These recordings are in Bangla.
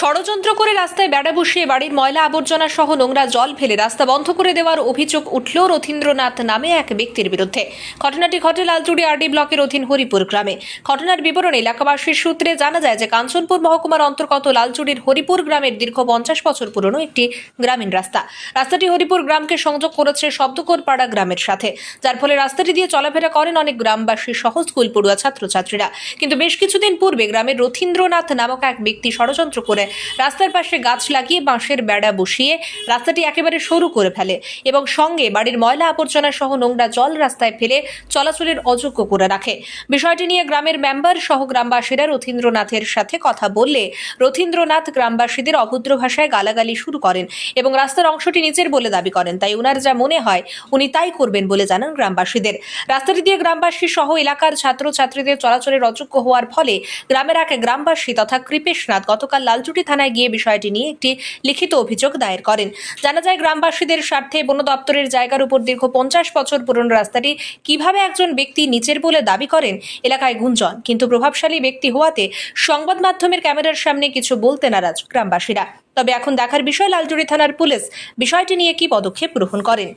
ষড়যন্ত্র করে রাস্তায় বেড়া বসিয়ে বাড়ির ময়লা আবর্জনা সহ নোংরা জল ফেলে রাস্তা বন্ধ করে দেওয়ার অভিযোগ উঠল রথীন্দ্রনাথ নামে এক ব্যক্তির বিরুদ্ধে। ঘটনাটি ঘটে লালচুড়ি আরডি ব্লকের অধীন হরিপুর গ্রামে। ঘটনার বিবরণ এলাকাবাসীর সূত্রে জানা যায় যে কাঞ্চনপুর মহকুমার অন্তর্গত লালচুড়ির হরিপুর গ্রামের দীর্ঘ পঞ্চাশ বছর পুরনো একটি গ্রামীণ রাস্তা। রাস্তাটি হরিপুর গ্রামকে সংযোগ করেছে শব্দকোরপাড়া গ্রামের সাথে। যার ফলে রাস্তাটি দিয়ে চলাফেরা করেন অনেক গ্রামবাসী সহ স্কুল পড়ুয়া ছাত্রছাত্রীরা। কিন্তু বেশ কিছুদিন পূর্বে গ্রামের রথীন্দ্রনাথ নামক এক ব্যক্তি ষড়যন্ত্র করে রাস্তার পাশে গাছ লাগিয়ে বাঁশের বেড়া বসিয়ে রাস্তাটি একেবারে সরু করে ফেলে এবং সঙ্গে বাড়ির ময়লা আবর্জনা সহ নোংরা জল রাস্তায় ফেলে চলাচলের অযোগ্য করে রাখে। বিষয়টি নিয়ে গ্রামের মেম্বার সহ গ্রামবাসীরা রথীন্দ্রনাথের সাথে কথা বললে রথীন্দ্রনাথ গ্রামবাসীদের অভদ্র ভাষায় গালাগালি শুরু করেন এবং রাস্তার অংশটি নিচের বলে দাবি করেন। তাই ওনার যা মনে হয়, উনি তাই করবেন বলে জানান গ্রামবাসীদের। রাস্তাটি দিয়ে গ্রামবাসী সহ এলাকার ছাত্রছাত্রীদের চলাচলের অযোগ্য হওয়ার ফলে গ্রামের এক গ্রামবাসী তথা কৃপেশনাথ গতকাল লালচুটি থানায় গিয়ে বিষয়টি নিয়ে একটি লিখিত অভিযোগ দায়ের করেন। জানা যায় গ্রামবাসীদের স্বার্থে বন দপ্তরের জায়গার উপর দীর্ঘ পঞ্চাশ বছর পুরনো রাস্তাটি কীভাবে একজন ব্যক্তি নিচের বলে দাবি করেন এলাকায় গুঞ্জন। কিন্তু প্রভাবশালী ব্যক্তি হওয়াতে সংবাদ মাধ্যমের ক্যামেরার সামনে কিছু বলতে নারাজ গ্রামবাসীরা। তবে এখন দেখার বিষয় লালচুড়ি থানার পুলিশ বিষয়টি নিয়ে কি পদক্ষেপ গ্রহণ করেন?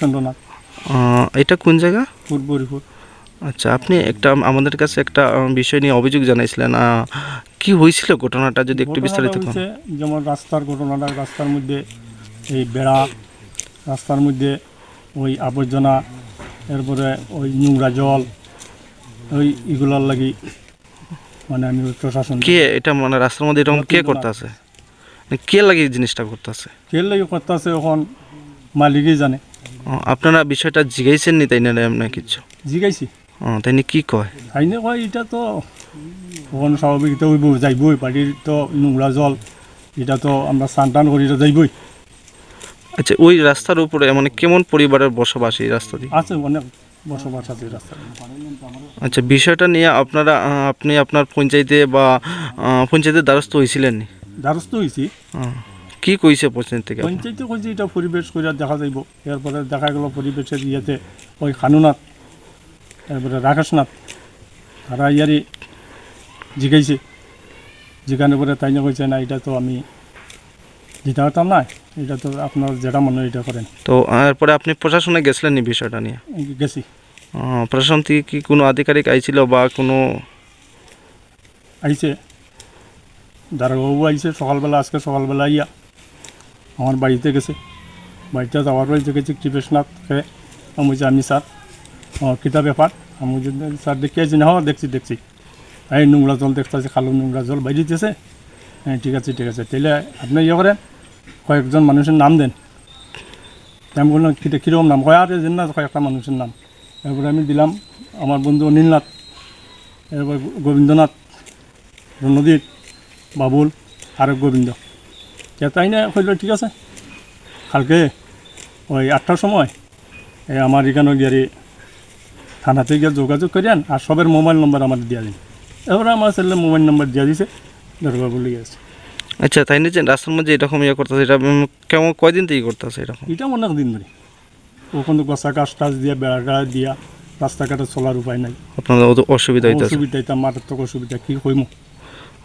চন্দ্রনাথ। এটা কোন জায়গা? পূর্বরিপুর আচ্ছা আপনি একটা আমাদের কাছে একটা বিষয় নিয়ে অভিযোগ জানাইছিলেন। কি হয়েছিল ঘটনাটা যদি একটু বিস্তারিত যেমন রাস্তার ঘটনাটা রাস্তার মধ্যে এই বেড়া রাস্তার মধ্যে ওই আবর্জনা এরপরে ওই নোংরা জল ওই এগুলোর লাগি মানে আমি প্রশাসন কে এটা মানে রাস্তার মধ্যে এরকম কে করতেছে? কে লাগে জিনিসটা করতেছে? কে লাগি করতেছে এখন মালিকই জানে। আপনারা বিষয়টা জিগাইছেন নি তাই না এমনি কিছু? জিগাইছি। তাই নি কি কয়? আইনে কয় এটা তো এখন স্বাভাবিক তো হইব যাইবই বাড়ির তো নোংরা জল এটা তো আমরা স্নান টান করি তো যাইবই। আচ্ছা ওই রাস্তার উপরে মানে কেমন পরিবারের বসবাস এই রাস্তা দিয়ে আছে অনেক বসবাস আছে রাস্তার আচ্ছা বিষয়টা নিয়ে আপনারা আপনি আপনার পঞ্চায়েতে বা পঞ্চায়েতের দ্বারস্থ হয়েছিলেন দ্বারস্থ হয়েছি কি কইছে পঞ্চায়েত থেকে পঞ্চায়েতে কইছে এটা পরিবেশ করে দেখা যাইব। এরপরে দেখা গেল পরিবেশের ইয়েতে ওই খানুনাথ এরপরে রাকেশনাথ। তারা ইয়ারি জিগাইছে জিগানোর পরে তাই কইছে না এটা তো আমি দিতে পারতাম না এটা তো আপনার যেটা মনে এটা করেন তো এরপরে আপনি প্রশাসনে গেছিলেন নি বিষয়টা নিয়ে? গেছি। প্রশাসন থেকে কি কোনো আধিকারিক আইছিল বা কোনো আইছে দারোগাবু আইছে সকালবেলা আজকে সকালবেলা ইয়া আমার বাড়িতে গেছে। বাড়িতে যাওয়ার পরে দেখেছি কৃপেশনাথকে আমি বলছি, আমি স্যার আমার কিতা ব্যাপার আমি স্যার দেখি আছি না দেখছি দেখছি। এই নোংরা জল দেখতেছি, খালো নোংরা জল বাইরেতেছে হ্যাঁ ঠিক আছে ঠিক আছে। তাহলে আপনি ইয়ে করেন, কয়েকজন মানুষের নাম দেন। আমি বললাম কিটা কীরকম নাম? কয়, আরে যেন না কয়েকটা মানুষের নাম। এরপরে আমি দিলাম, আমার বন্ধু অনিলনাথ, এরপর গোবিন্দনাথ, রণদীপ, বাবুল আর গোবিন্দ। কে তাই না কইল ঠিক আছে? কালকে ওই আটটার সময় এই আমার এখানে গিয়ে থানাতে গিয়ে যোগাযোগ করিয়ান, আর সবের মোবাইল নম্বর আমার দিয়া দিন। এবারে আমার ছেলে মোবাইল নম্বর দিয়া দিছে দরকার বলে গেছে। আচ্ছা তাই না যে রাস্তার মধ্যে এরকম ইয়ে করতেছে এটা কেমন কয়দিন থেকে করতেছে এরকম? এটা অনেক দিন ধরে। ওখানে গছা কাজ টাজ দিয়া বেড়া টেড়া দিয়া রাস্তাঘাটে চলার উপায় নাই। আপনাদের অসুবিধা হইতেছে? অসুবিধা এটা মারাত্মক অসুবিধা কী কইমু?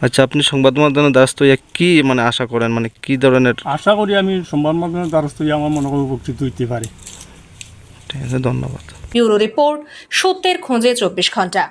আচ্ছা আপনি সংবাদ মাধ্যমে দ্বারস্থ হইয়া কি মানে আশা করেন? মানে কি ধরনের আশা করি আমি সংবাদ মাধ্যমের দ্বারস্থ হয়ে আমার মনে করি উপকৃত হইতে পারি। ঠিক আছে ধন্যবাদ। ব্যুরো রিপোর্ট সত্যের খোঁজে চব্বিশ ঘণ্টা।